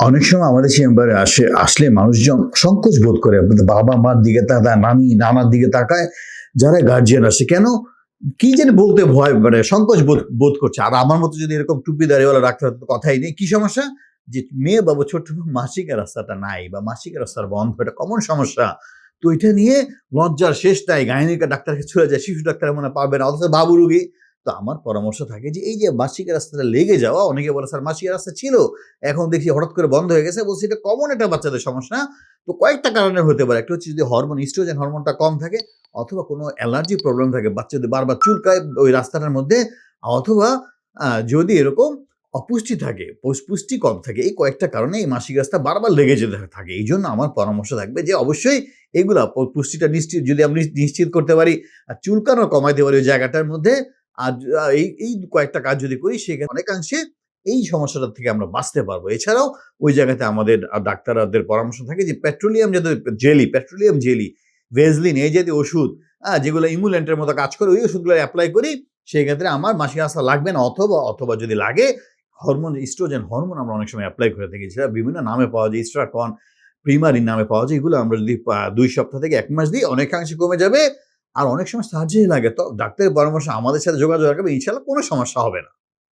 অনেক সময় আমাদের চেম্বারে আসে, আসলে মানুষজন সংকোচ বোধ করে। বাবা মার দিকে তাকায়, নানি, নানার দিকে তাকায়, যারা গার্জিয়ান আসে। কেন? কি যেন বলতে ভয় মানে সংকোচ বোধ বোধ করছে। আর আমার মতো যদি এরকম টুপি দাঁড়িয়েওয়ালা ডাক্তার কথাই নেই, কি সমস্যা? যে মেয়ে বাবু ছোট্ট মাসিকের রাস্তাটা নাই বা মাসিকের রাস্তার বন্ধ, এটা কমন সমস্যা। তো এটা নিয়ে লজ্জার শেষ নাই। গাইনিকা ডাক্তারকে চলে যায়, শিশু ডাক্তার মনে পাবে না, অথচ বাবু রুগী। তো আমার পরামর্শ থাকে যে, এই যে মাসিকের রাস্তাটা লেগে যাওয়া, অনেকে বলে, স্যার, মাসিকের রাস্তা ছিল, এখন দেখি হঠাৎ করে বন্ধ হয়ে গেছে। বলছি, এটা কমন একটা বাচ্চাদের সমস্যা। তো কয়েকটা কারণে হতে পারে। একটা হচ্ছে যদি হরমোন ইস্ট্রোজেন হরমোনটা কম থাকে অথবা কোনো অ্যালার্জি প্রবলেম থাকে, বাচ্চাদের বারবার চুলকায় ওই রাস্তাটার মধ্যে, অথবা যদি এরকম অপুষ্টি থাকে, পুষ- পুষ্টি কম থাকে, এই কয়েকটা কারণে এই মাসিক রাস্তা বারবার লেগে যেতে থাকে। এই জন্য আমার পরামর্শ থাকবে যে, অবশ্যই এগুলা পুষ্টিটা নিশ্চিত যদি আমরা নিশ্চিত করতে পারি, আর চুলকানো কমাইতে পারি ওই জায়গাটার মধ্যে আর এই এই কয়েকটা কাজ যদি করি সেক্ষেত্রে অনেকাংশে এই সমস্যাটা থেকে আমরা বাঁচতে পারব। এছাড়াও ওই জায়গাতে আমাদের ডাক্তারদের পরামর্শ থাকে যে, পেট্রোলিয়াম যাতে জেলি, পেট্রোলিয়াম জেলি, ভেজলিন, এই জাতীয় ওষুধ হ্যাঁ যেগুলো ইমুলেন্টের মতো কাজ করে, ওই ওষুধগুলো অ্যাপ্লাই করি, সেই ক্ষেত্রে আমার মাসিক আসা লাগবে না। অথবা অথবা যদি লাগে, হরমোন, ইস্ট্রোজেন হরমোন আমরা অনেক সময় অ্যাপ্লাই করে থাকি। সেটা বিভিন্ন নামে পাওয়া যায়, ইস্ট্রাকন প্রিমারি নামে পাওয়া যায়, এগুলো আমরা যদি দুই সপ্তাহ থেকে এক মাস দিই অনেকাংশে কমে যাবে। আর অনেক সময় সাহায্যই লাগে। তো ডাক্তারের পরামর্শ আমাদের সাথে যোগাযোগ রাখবে ইনশাল্লাহ কোনো সমস্যা হবে না।